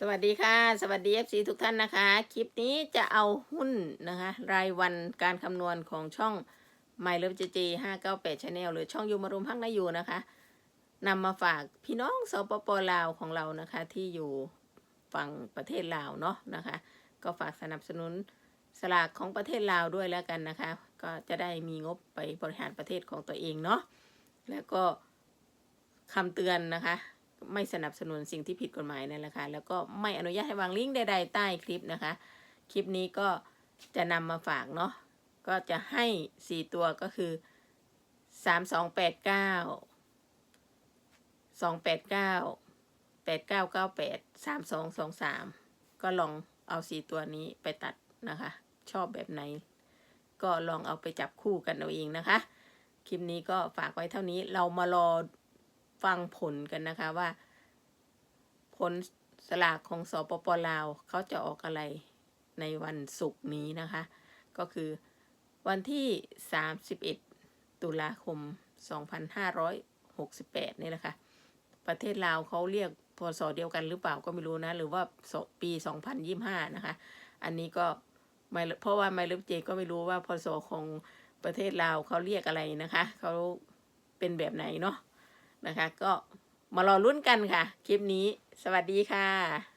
สวัสดีค่ะ สวัสดี FC ทุกท่านนะคะ คลิปนี้จะเอาหุ้นนะคะ รายวันการคำนวณของช่อง My Love JJ 598 Channel หรือช่องยูมารุมพักนายูนะคะนำมาฝากพี่น้องสปปลาวของเรานะคะ ที่อยู่ฝั่งประเทศลาวเนาะนะคะ ก็ฝากสนับสนุนสลากของประเทศลาวด้วยแล้วกันนะคะ ก็จะได้มีงบไปบริหารประเทศของตัวเองเนาะแล้วก็คำเตือนนะคะ ไม่สนับสนุนสิ่งที่ผิดกฎหมายนั่นแหละค่ะแล้วก็ไม่อนุญาตให้วางลิงก์ใดๆใต้คลิปนะคะ คลิปนี้ก็จะนำมาฝากเนาะก็จะให้สี่ตัวก็คือสามสองแปดเก้าสองแปดเก้าแปดเก้าเก้าแปดสามสองสองสามก็ลองเอาสี่ตัวนี้ไปตัดนะคะ ชอบแบบไหน ก็ลองเอาไปจับคู่กันเอาเองนะคะ คลิปนี้ก็ฝากไว้เท่านี้เรามารอ ฟังผลกันนะคะว่า ผลสลากของสปปลาวเขาจะออกอะไรในวันศุกร์นี้นะคะ ก็คือวันที่ 31 ตุลาคม 2568 นี่แหละค่ะ ประเทศลาวเขาเรียกพศเดียวกันหรือเปล่าก็ไม่รู้นะ หรือว่าปี 2025 นะคะ อันนี้ก็ไม่เพราะว่าไมลึกเจก็ไม่รู้ว่าพศของประเทศลาวเขาเรียกอะไรนะคะ เขาเป็นแบบไหนเนาะ นะคะ ก็มารอรุ่นกันค่ะ คลิปนี้ สวัสดีค่ะ